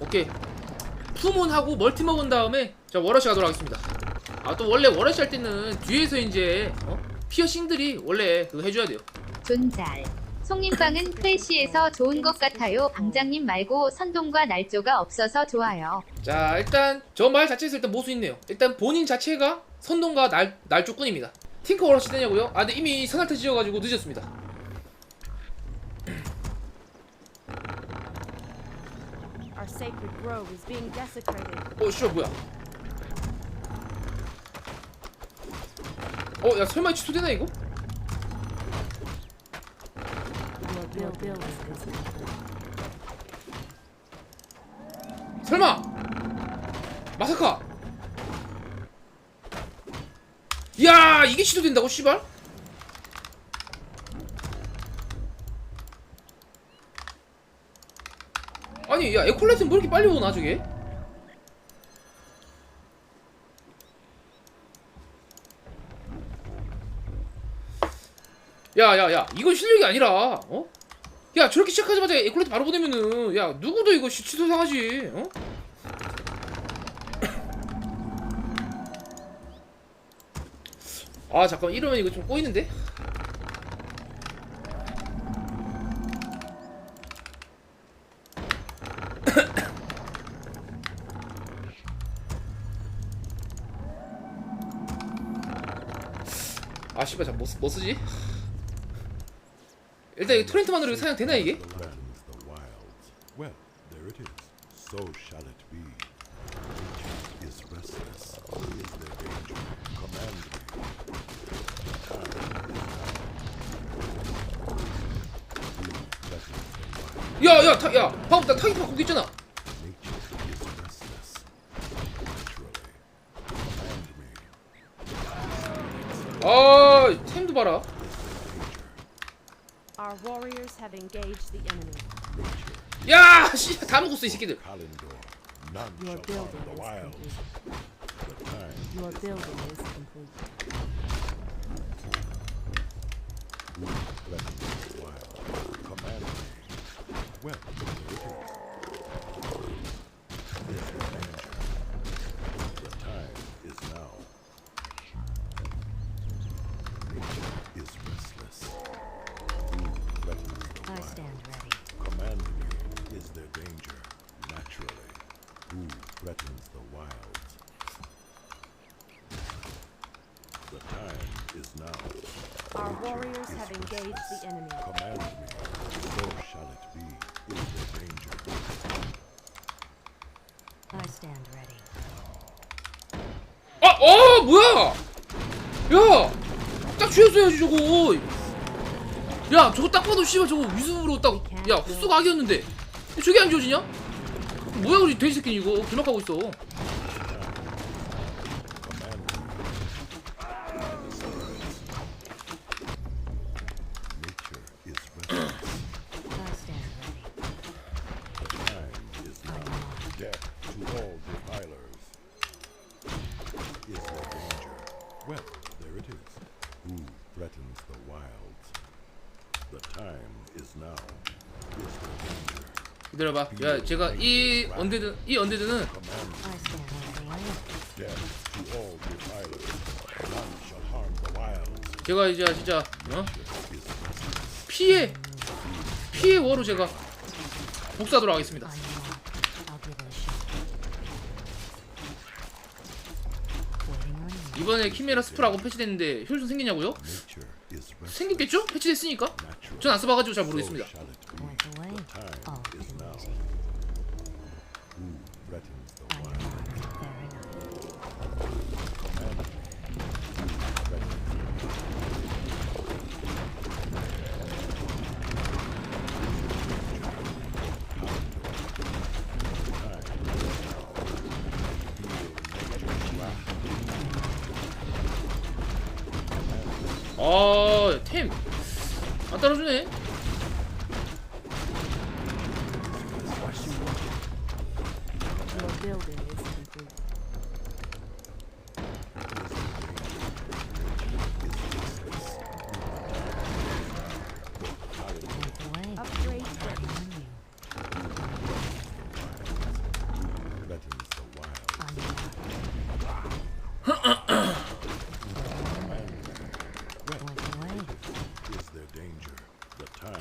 오케이 투문하고 멀티 먹은 다음에 자 워러시 가도록 하겠습니다 아 또 원래 워러시 할 때는 뒤에서 이제 어? 피어싱들이 원래 그거 해줘야 돼요 존잘. 송님방은 크래시에서 좋은 것 같아요. 방장님 말고 선동과 날조가 없어서 좋아요. 자 일단 저 말 자체에서 일단 모수 있네요 일단 본인 자체가 선동과 날, 날조꾼입니다 팅커 워러시 되냐고요? 아 근데 이미 선알타 지어가지고 늦었습니다 Our sacred grove is being desecrated. 어 씨발 뭐야 어 야 설마 취소되나 이거? Your bill bill is complete. 설마 마사카 야 이게 취소된다고 씨발 아니 야 에콜라이트는 뭐 이렇게 빨리 오나 저게 야야야 이건 실력이 아니라 어? 야 저렇게 시작하자마자 에콜라이트 바로 보내면은 야 누구도 이거 시- 취소당하지 어? 아 잠깐 이러면 이거 좀 꼬이는데? 아 씨발 잠뭐 뭐 쓰지? 일단 이 토렌트만으로 이거 사냥 되나 이게? threatens the wilds. Well, there it is. So shall it be. Nature is restless. Is there danger? Command me. Time is now. Who threatens the wild? 야야 타, 야 방금 나 타깃 바꾸고 있잖아 Nature is restless. Naturally. Command me. 아 템도 봐라 Our warriors have engaged the enemy. 야씨 다 먹었어 이 새끼들 Your building is complete. Your building is complete. Threatens the wild? Command me. Well, Our warriors have engaged the enemy. Command me, so shall it be. Is there danger? I stand ready. 아, 어, 뭐야? 야, 딱 쥐었어야지 저거. 야, 저거 딱 봐도 씨발 저거 위습으로 딱, 야, 흡수 각이었는데 저게 안 지워지냐? 뭐야 우리 돼지 새끼 이거 길막하고 있어. Well, there it is. Who threatens the wilds? The time is now. 기다려봐. 야, 제가 이 언데드, 이 언데드는. 제가 이제 진짜 어? 피해, 피해 워로 제가 복사하도록 하겠습니다. 이번에 키메라 스프라고 패치됐는데 효율성 생기냐고요? 생겼겠죠? 패치됐으니까. 전 안 써봐가지고 잘 모르겠습니다. 템. 안 따라주네.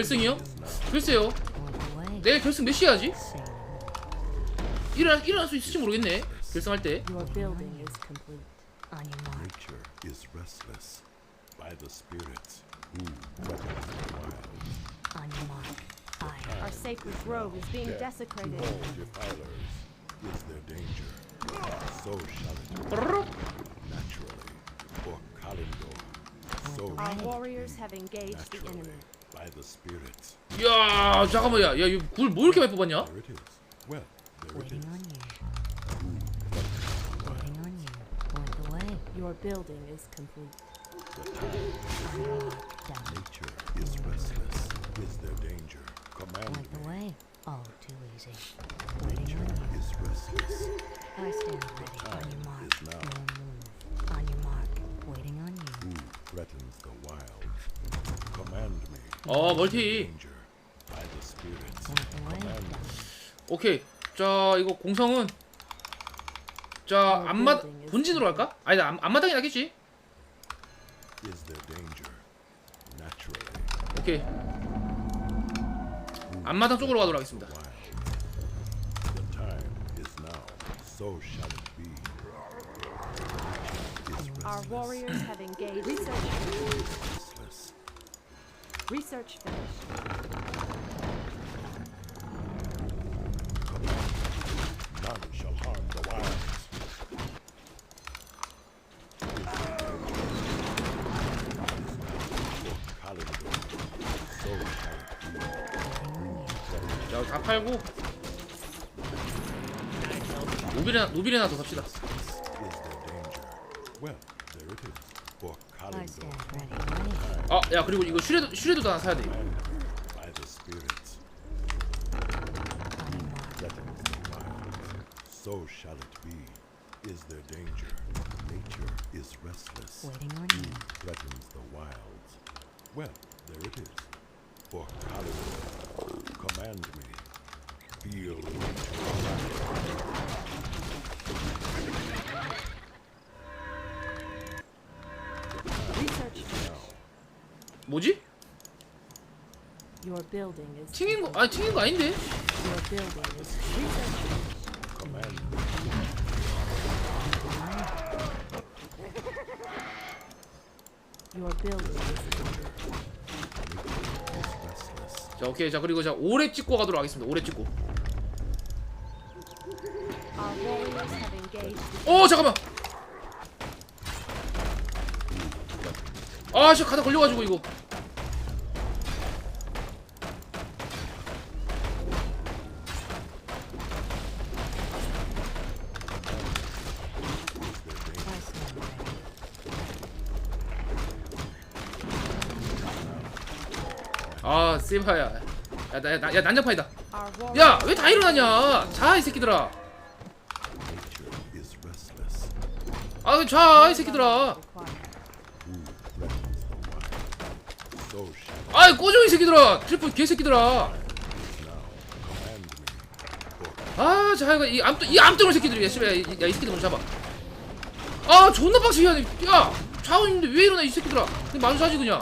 결승이요? 글쎄요. 내일 결승 몇 시에 하지? 일어날, 일어날 수 있을지 모르겠네 결승할 때 Your building is complete. On your mark. Nature is restless by the spirits who threaten the wild. On your mark. Fire. Our sacred grove is being desecrated. all defilers is their danger. So shall it be 뽀로록. naturally for Kalindor. So Our warriors have engaged the naturally enemy. 이 야 잠깐만 야야 이거 굴뭐 이렇게 많이 뽑았냐? There it is. Well, there it Waiting is. on you. Waiting on you. Point the way. Your building is complete. The time On your mark. Down. nature is restless is their danger. Command Point the me. way. All too easy. Waiting Nature on you. is restless. I stand ready. On time your mark. is now. No move. On your mark. Waiting on you. Who threatens the wild? Command me. 어 멀티. 오케이 자 이거 공성은 자 앞마 본진으로 갈까? 아니 나 앞- 앞마당이 나겠지? 오케이 앞마당 쪽으로 가도록 하겠습니다 Research finished. None shall harm the wilds. Be. 자다 팔고 노빌이나 노빌이나 더 삽시다 아 야 그리고 이거 슈레드 슈레드도 하나 사야 돼 commanded by the spirits, On your mark. threatens the wilds. So shall it be. Is their danger. Nature is restless. Waiting on you. Threatens the wilds. Well, there it is. For Kalindor, command me. Feel 뭐지? 튕긴 거 아니 튕긴 거 아닌데? 자 오케이 자 그리고 자 오래 찍고 가도록 하겠습니다 오래 찍고. 어 잠깐만 아씨 가다 걸려가지고 이거. 아 세바야 야나 야 난장판이다. 야 왜 다 일어나냐 자 이 새끼들아. 아자이 새끼들아 아이 꺼져 이 새끼들아. 트리플 개새끼들아. 아 자이가 이 암 이 암뚱을 새끼들이 야. 씨발 야이 야, 이 새끼들 먼저 잡아. 아 존나 빡치게 야 자고 있는데 왜 일어나 이 새끼들아. 근데 마주사지 그냥.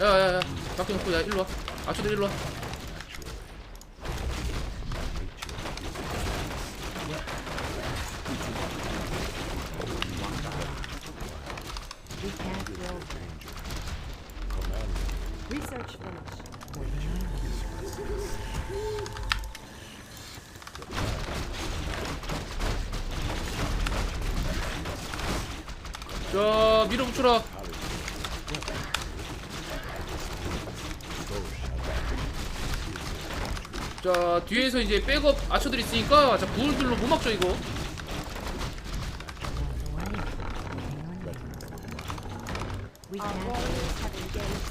야야야. 밖에 놓고 야 일로 와. 아초들 일로 와 We can't me. Research finished. 자 밀어붙여라 자 뒤에서 이제 백업 아처들 있으니까 자 부울들로 못 막죠 이거 required.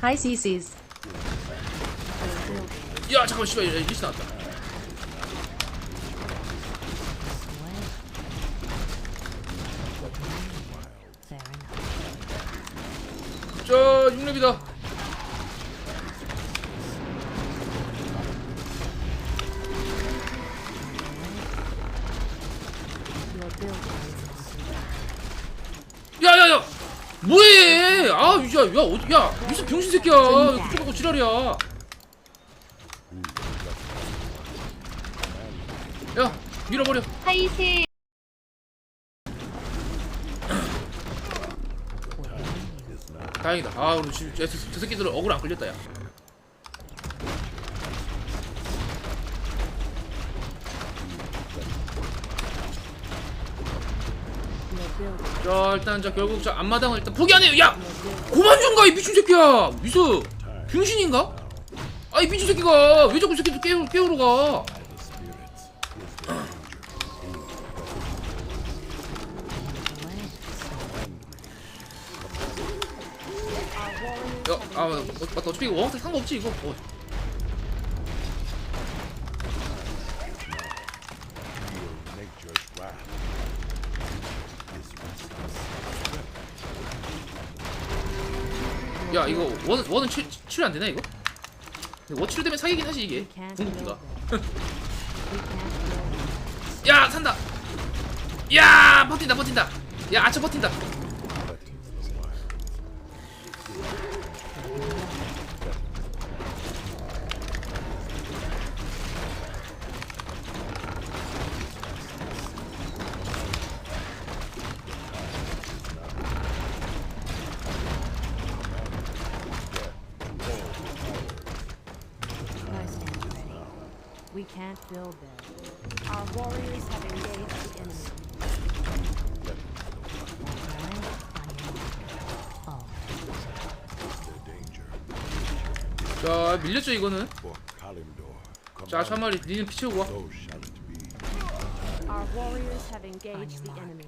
Hi CC's 야 잠깐만 씨발 야, 리스 나왔다. 자 6렙이다 야야 어디 야 미스 병신 새끼야. 그쪽 갖고 지랄이야. 야 밀어버려. 하이세 다행이다. 아 우리 저, 저 새끼들 억울 안 끌렸다 야 자 일단 자 결국 자 앞마당을 일단 포기 안 해요 야 그만 좀 가 이 미친 새끼야 미스 병신인가? 아이 미친 새끼가 왜 자꾸 이 새끼들 깨우, 깨우러 가 야, 아. 어, 맞다. 어차피 이거 원한테 상관없지, 이거. 어. 야, 이거 원, 원은 치, 치료 안 되나, 이거? 원 치료되면 사기긴 하지, 이게. 궁극기가. 야, 산다! 야, 버틴다, 버틴다! 야, 아차 버틴다! Can't build there. Our warriors have engaged the enemy. Oh. 자, 밀렸죠, 이거는. 자, 저한 마리, 니는 피 채우고 와. Our warriors have engaged the enemy.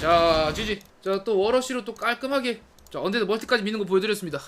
자, 지지. 자, 또 워러시로 또 깔끔하게. 자, 언데드 멀티까지 미는 거 보여드렸습니다.